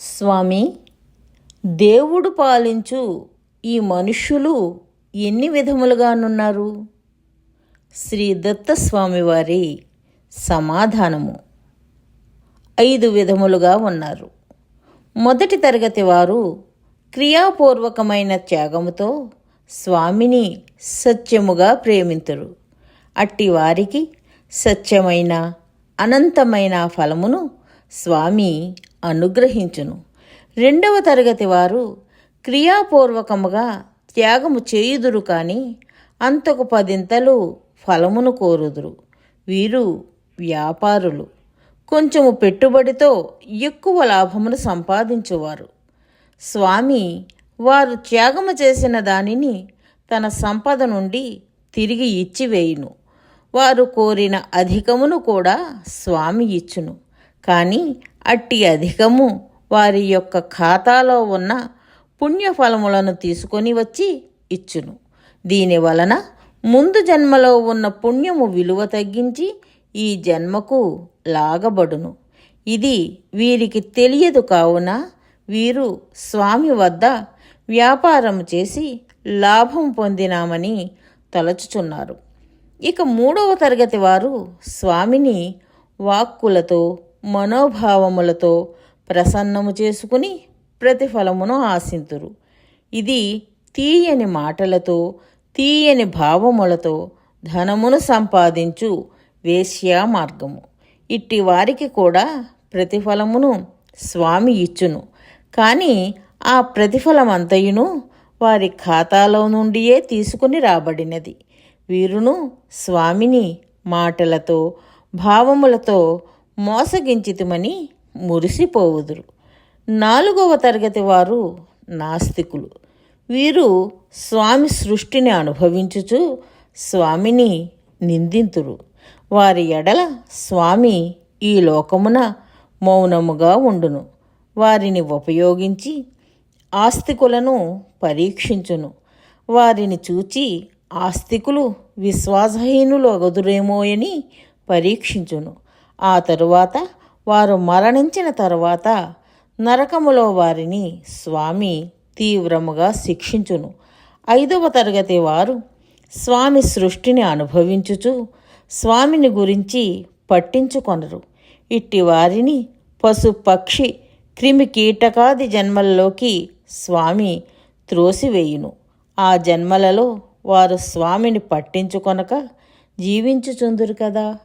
స్వామి దేవుడు పాలించు ఈ మనుష్యులు ఎన్ని విధములుగానున్నారు? శ్రీ దత్తస్వామి వారి సమాధానము. ఐదు విధములుగా ఉన్నారు. మొదటి తరగతి వారు క్రియాపూర్వకమైన త్యాగముతో స్వామిని సత్యముగా ప్రేమింతురు. అట్టి వారికి సత్యమైన అనంతమైన ఫలమును స్వామి అనుగ్రహించును. రెండవ తరగతి వారు క్రియాపూర్వకముగా త్యాగము చేయుదురు కానీ అంతకు పదింతలు ఫలమును కోరుదురు. వీరు వ్యాపారులు. కొంచెము పెట్టుబడితో ఎక్కువ లాభమును సంపాదించువారు. స్వామి వారు త్యాగము చేసిన దానిని తన సంపద నుండి తిరిగి ఇచ్చివేయును. వారు కోరిన అధికమును కూడా స్వామి ఇచ్చును. కానీ అట్టి అధికము వారి యొక్క ఖాతాలో ఉన్న పుణ్యఫలములను తీసుకొని వచ్చి ఇచ్చును. దీని వలన ముందు జన్మలో ఉన్న పుణ్యము విలువ తగ్గించి ఈ జన్మకు లాగబడును. ఇది వీరికి తెలియదు కావున వీరు స్వామి వద్ద వ్యాపారం చేసి లాభం పొందినామని తలచుచున్నారు. ఇక మూడవ తరగతి వారు స్వామిని వాక్కులతో మనోభావములతో ప్రసన్నము చేసుకుని ప్రతిఫలమును ఆశింతురు. ఇది తీయని మాటలతో తీయని భావములతో ధనమును సంపాదించు వేశ్యా మార్గము. ఇట్టి వారికి కూడా ప్రతిఫలమును స్వామి ఇచ్చును. కానీ ఆ ప్రతిఫలమంతయును వారి ఖాతాలో నుండియే తీసుకుని రాబడినది. వీరును స్వామిని మాటలతో భావములతో మోసగించితుమని మురిసిపోవుదురు. నాలుగవ తరగతి వారు నాస్తికులు. వీరు స్వామి సృష్టిని అనుభవించుచు స్వామిని నిందింతురు. వారి ఎడల స్వామి ఈ లోకమున మౌనముగా ఉండును. వారిని ఉపయోగించి ఆస్తికులను పరీక్షించును. వారిని చూచి ఆస్తికులు విశ్వాసహీనులు అగదురేమోయని పరీక్షించును. ఆ తరువాత వారు మరణించిన తరువాత నరకములో వారిని స్వామి తీవ్రముగా శిక్షించును. ఐదవ తరగతి వారు స్వామి సృష్టిని అనుభవించుచు స్వామిని గురించి పట్టించుకొనరు. ఇట్టి వారిని పశు పక్షి క్రిమి కీటకాది జన్మల్లోకి స్వామి త్రోసివేయును. ఆ జన్మలలో వారు స్వామిని పట్టించుకొనక జీవించుచుందురు కదా?